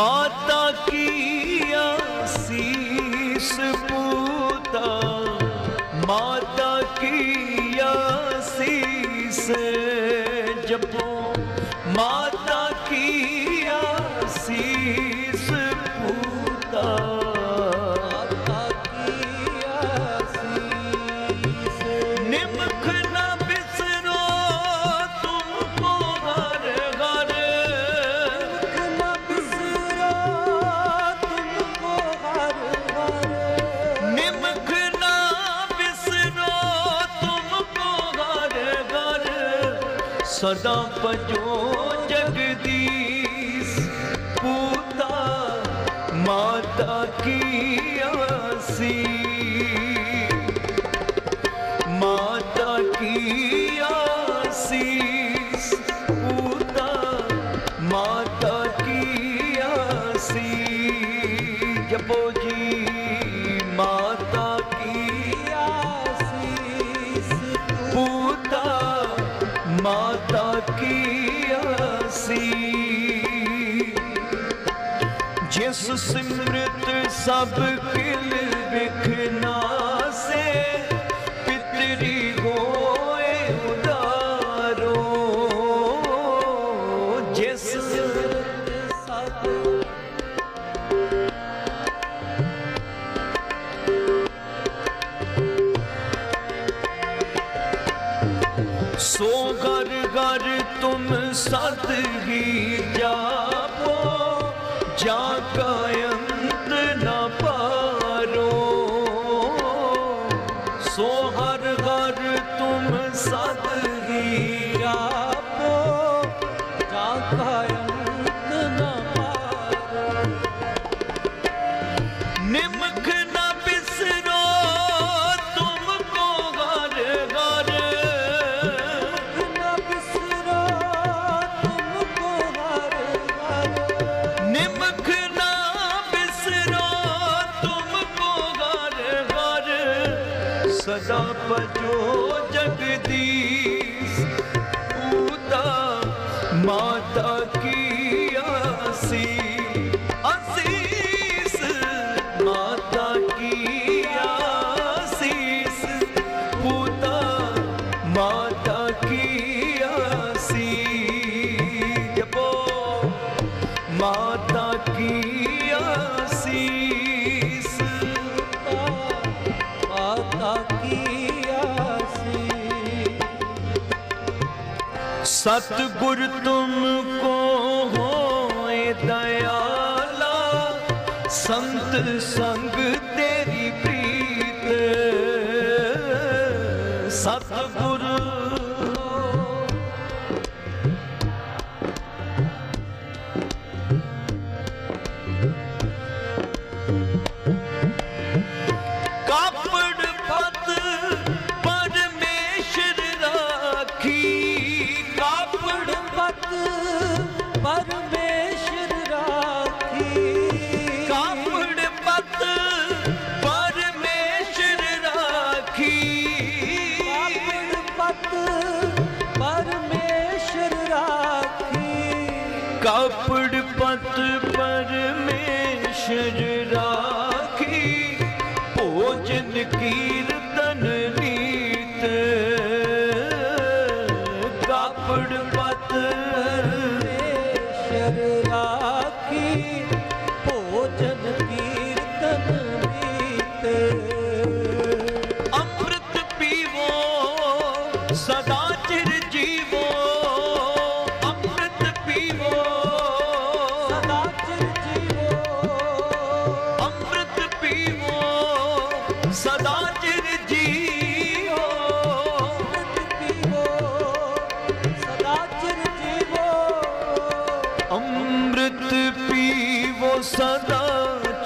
ਮਾਤਾ ਕੀ ਆਸੀਸ ਪੂਤਾ ਮਾਤਾ ਕੀ ਆਸੀਸ ਜਪੋ ਮਾਤਾ ਕੀ ਆਸੀਸ ਸਦਾ ਭਜੋ ਜਗਦੀਸ਼। ਪੂਤਾ ਮਾਤਾ ਕੀ ਆਸੀ ਸੀ ਜਿਸ ਸਿਮਰਤ ਸਭ ਕਿਲ ਵਿਖਨਾ சாத்துகி ਸਦਾ ਪਜੋ ਜਗਦੀ। ਸਤਗੁਰ ਤੁਮ ਕੋ ਹੋਏ ਦਇਆਲਾ ਸੰਤ ਸਾ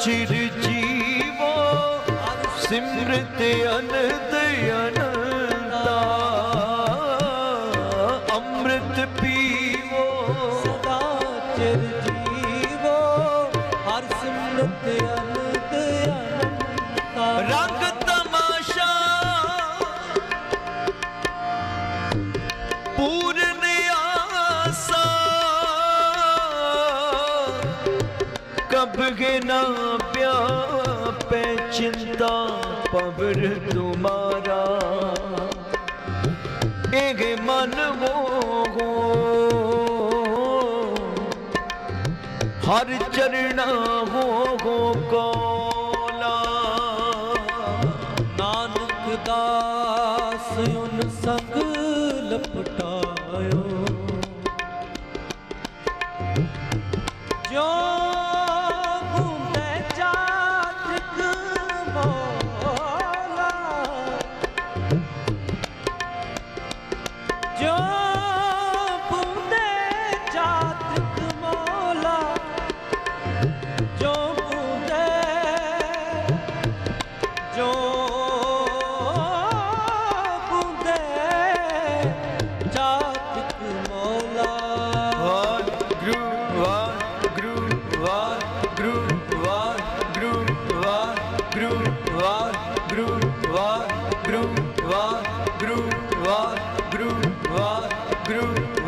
ਚਿਰ ਜੀਵੋ ਸਿਮਰਤ ਅਨੰਦ ਅਨੰਦਾ ਅੰਮ੍ਰਿਤ ਪੀਵੋ ਸਦਾ ਚਿਰ ਰੱਬ ਨਾ ਪਿਆ ਪੈ ਚਿੰਤਾ ਪਵਰ ਤੁਮਾਰਾ ਇਹ ਮਨ ਮੋਹੋ। ਹਰ ਚਰਣਾ ਹੋ ਕੋ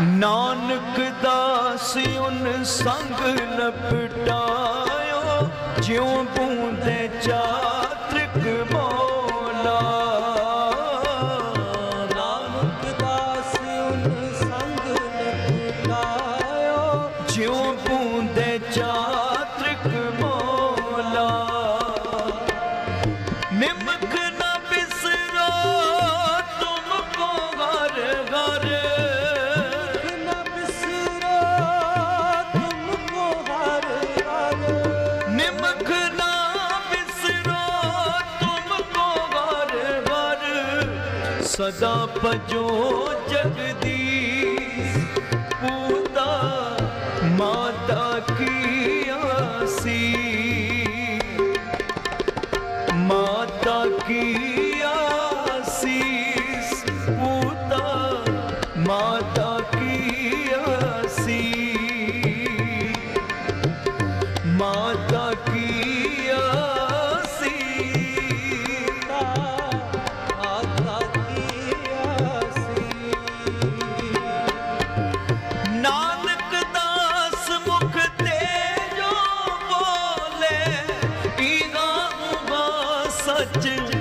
ਨਾਨਕ ਦਾਸ ਉਨ ਸੰਗ ਲਪਟਾਇਓ ਜਿਉ ਬੂੰਦੇ ਚਾ ਸਦਾ ਭਜੋ ਜਗਦੀ காற்றில்